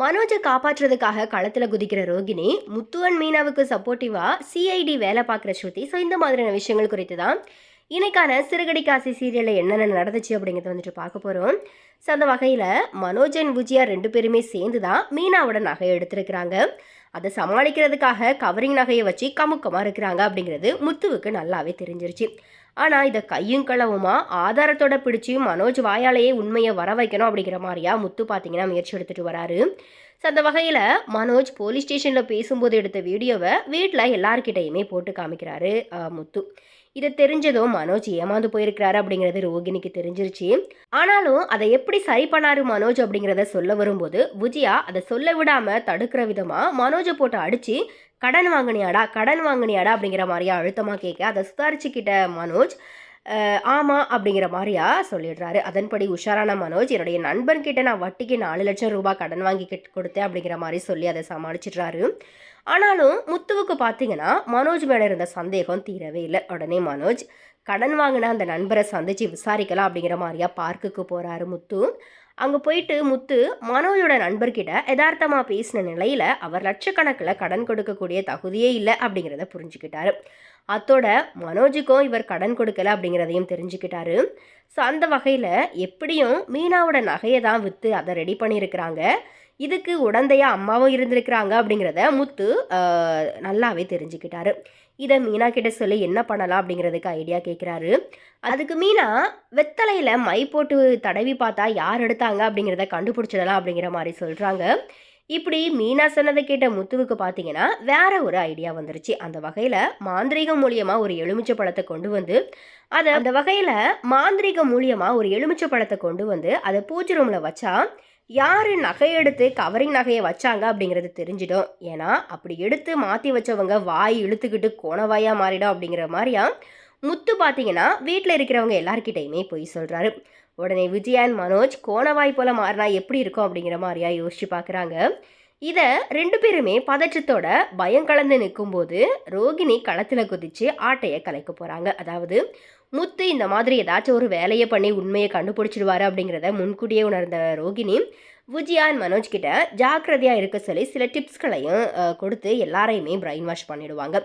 மனோஜை காப்பாற்றுறதுக்காக களத்தில் குதிக்கிற ரோகிணி முத்துவன் மீனாவுக்கு சப்போர்ட்டிவாக சிஐடி வேலை பார்க்குற ஸ்ருதி. ஸோ இந்த மாதிரியான விஷயங்கள் குறித்து தான் இன்னைக்கான சிறுகடி காசி சீரியலில் என்னென்ன நடந்துச்சு அப்படிங்கிறத வந்துட்டு பார்க்க போகிறோம் ஸோ அந்த வகையில் மனோஜ் அண்ட் விஜயா ரெண்டு பேருமே சேர்ந்து தான் மீனாவோட நகையை எடுத்திருக்கிறாங்க. அதை சமாளிக்கிறதுக்காக கவரிங் நகையை வச்சு கமுக்கமாக இருக்கிறாங்க அப்படிங்கிறது முத்துவுக்கு நல்லாவே தெரிஞ்சிருச்சு. ஆனால் இதை கையும் களவுமா ஆதாரத்தோட பிடிச்சி மனோஜ் வாயாலேயே உண்மையை வர வைக்கணும் அப்படிங்கிற மாதிரியா முத்து பார்த்தீங்கன்னா முயற்சி எடுத்துகிட்டு வராரு. ஸோ அந்த வகையில் மனோஜ் போலீஸ் ஸ்டேஷனில் பேசும்போது எடுத்த வீடியோவை வீட்டில் எல்லார்கிட்டையுமே போட்டு காமிக்கிறாரு முத்து. இதை தெரிஞ்சதும் மனோஜ் ஏமாந்து போயிருக்கிறாரு அப்படிங்கிறது ரோகிணிக்கு தெரிஞ்சிருச்சு. ஆனாலும் அதை எப்படி எப்படி சரி பண்ணாரு மனோஜ் அப்படிங்கிறத சொல்ல வரும்போது விஜயா அதை சொல்ல விடாம தடுக்கிற விதமா மனோஜை போட்டு அடிச்சு கடன் வாங்கினியாடா கடன் வாங்கினியாடா அப்படிங்கிற மாதிரியா அழுத்தமா கேட்க அதை சுதாரிச்சுக்கிட்ட மனோஜ் ஆமாம் அப்படிங்கிற மாதிரியா சொல்லிடுறாரு. அதன்படி உஷாரான மனோஜ் என்னுடைய நண்பன் கிட்ட நான் வட்டிக்கு நாலு லட்சம் ரூபாய் கடன் வாங்கி கொடுத்தேன் அப்படிங்கிற மாதிரி சொல்லி அதை சமாளிச்சிடுறாரு. ஆனாலும் முத்துவுக்கு பார்த்தீங்கன்னா மனோஜ் மேலே இருந்த சந்தேகம் தீரவே இல்லை. உடனே மனோஜ் கடன் வாங்கின அந்த நண்பரை சந்திச்சு விசாரிக்கலாம் அப்படிங்கிற மாதிரியா பார்க்குக்கு போகிறாரு முத்து. அங்கே போயிட்டு முத்து மனோஜோட நண்பர்கிட்ட யதார்த்தமாக பேசின நிலையில் அவர் லட்சக்கணக்கில் கடன் கொடுக்கக்கூடிய தகுதியே இல்லை அப்படிங்கிறத புரிஞ்சுக்கிட்டாரு. அத்தோட மனோஜுக்கும் இவர் கடன் கொடுக்கல அப்படிங்கிறதையும் தெரிஞ்சுக்கிட்டாரு. ஸோ அந்த வகையில் எப்படியும் மீனாவோட நகையை தான் விற்று அதை ரெடி பண்ணியிருக்கிறாங்க. இதுக்கு உடந்தையா அம்மாவும் இருந்திருக்கிறாங்க அப்படிங்கிறத முத்து நல்லாவே தெரிஞ்சுக்கிட்டாரு. இதை மீனா கிட்ட சொல்லி என்ன பண்ணலாம் அப்படிங்கிறதுக்கு ஐடியா கேட்குறாரு அதுக்கு மீனா வெத்தலையில் மை போட்டு தடவி பார்த்தா யார் எடுத்தாங்க அப்படிங்கிறத கண்டுபிடிச்சிடலாம் அப்படிங்கிற மாதிரி சொல்கிறாங்க இப்படி மீனா சொன்னதை கேட்ட முத்துவுக்கு பார்த்தீங்கன்னா வேற ஒரு ஐடியா வந்துருச்சு. அந்த வகையில் மாந்திரீகம் மூலியமாக ஒரு எலுமிச்சை பழத்தை கொண்டு வந்து அதை அந்த வகையில் மாந்திரீகம் மூலியமாக ஒரு எலுமிச்சை பழத்தை கொண்டு வந்து அதை பூஜை ரூமில் வச்சா யார் நகை எடுத்து கவரிங் நகையை வச்சாங்க அப்படிங்கிறது தெரிஞ்சிடும். ஏன்னா அப்படி எடுத்து மாற்றி வச்சவங்க வாய் இழுத்துக்கிட்டு கோணவாயாக மாறிடும் அப்படிங்கிற மாதிரியா? முத்து பார்த்தீங்கன்னா வீட்டில் இருக்கிறவங்க எல்லாருக்கிட்டையுமே போய் சொல்கிறாரு உடனே விஜயான் மனோஜ் கோணவாய் போல் மாறினா எப்படி இருக்கும் அப்படிங்கிற மாதிரியா யோசிச்சு பார்க்குறாங்க இதை ரெண்டு பேருமே பதற்றத்தோட பயம் கலந்து நிற்கும்போது ரோகிணி களத்தில் குதித்து ஆட்டையை கலைக்க போகிறாங்க அதாவது முத்து இந்த மாதிரி ஏதாச்சும் ஒரு வேலையை பண்ணி உண்மையை கண்டுபிடிச்சிடுவாரு அப்படிங்கிறத முன்கூட்டியே உணர்ந்த ரோகிணி விஜயா மனோஜ் கிட்ட ஜாக்கிரதையாக இருக்க சொல்லி சில டிப்ஸ்களையும் கொடுத்து எல்லாரையுமே பிரெயின் வாஷ் பண்ணிடுவாங்க.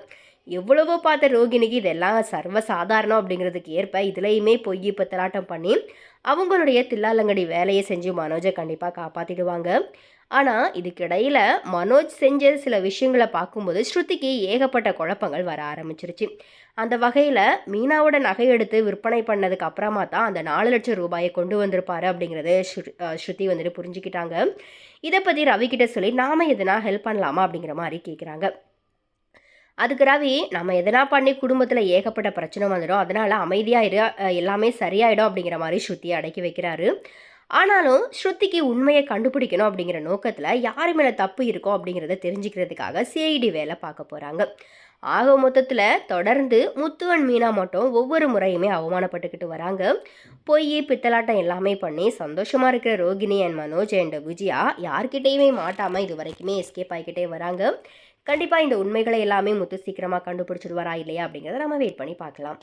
எவ்வளவோ பார்த்த ரோகிணிக்கு இதெல்லாம் சர்வ சாதாரணம் அப்படிங்கிறதுக்கு ஏற்ப இதுலேயுமே பொய் பத்தலாட்டம் பண்ணி அவங்களுடைய தில்லாலங்கடி வேலையை செஞ்சு மனோஜை கண்டிப்பாக காப்பாற்றிடுவாங்க ஆனால் இதுக்கிடையில் மனோஜ் செஞ்ச சில விஷயங்களை பார்க்கும்போது ஸ்ருதிக்கு ஏகப்பட்ட குழப்பங்கள் வர ஆரம்பிச்சிருச்சு. அந்த வகையில் மீனாவோட நகை எடுத்து விற்பனை பண்ணதுக்கு அப்புறமா தான் அந்த நாலு லட்சம் ரூபாயை கொண்டு வந்திருப்பாரு அப்படிங்கிறத ஸ்ருதி வந்துட்டு புரிஞ்சுக்கிட்டாங்க. இதை பற்றி ரவி கிட்ட சொல்லி நாம எதுனா ஹெல்ப் பண்ணலாமா? அப்படிங்கிற மாதிரி கேட்குறாங்க அதுக்கு ரவி நம்ம எதனா பண்ணி குடும்பத்தில் ஏகப்பட்ட பிரச்சனை வந்துடும். அதனால் அமைதியாக இரு எல்லாமே சரியாயிடும். அப்படிங்கிற மாதிரி ஸ்ருதியை அடக்கி வைக்கிறாரு. ஆனாலும் ஸ்ருதிக்கு உண்மையை கண்டுபிடிக்கணும் அப்படிங்கிற நோக்கத்தில் யார் மேலே தப்பு இருக்கோ அப்படிங்கிறத தெரிஞ்சுக்கிறதுக்காக சிஐடி வேலை பார்க்க போகிறாங்க ஆக மொத்தத்தில் தொடர்ந்து முத்துவன் மீனா மட்டும் ஒவ்வொரு முறையுமே அவமானப்பட்டுக்கிட்டு வராங்க. பொய் பித்தலாட்டம் எல்லாமே பண்ணி சந்தோஷமாக இருக்கிற ரோகிணி அண்ட் மனோஜ் அண்ட் விஜயா யார்கிட்டயுமே மாட்டாமல் இது வரைக்குமே எஸ்கேப் ஆகிக்கிட்டே வராங்க. கண்டிப்பாக இந்த உண்மைகளை எல்லாமே முத்து சீக்கிரமாக கண்டுபிடிச்சிடுவாரா இல்லையா அப்படிங்கிறத நம்ம வெயிட் பண்ணி பார்க்கலாம்.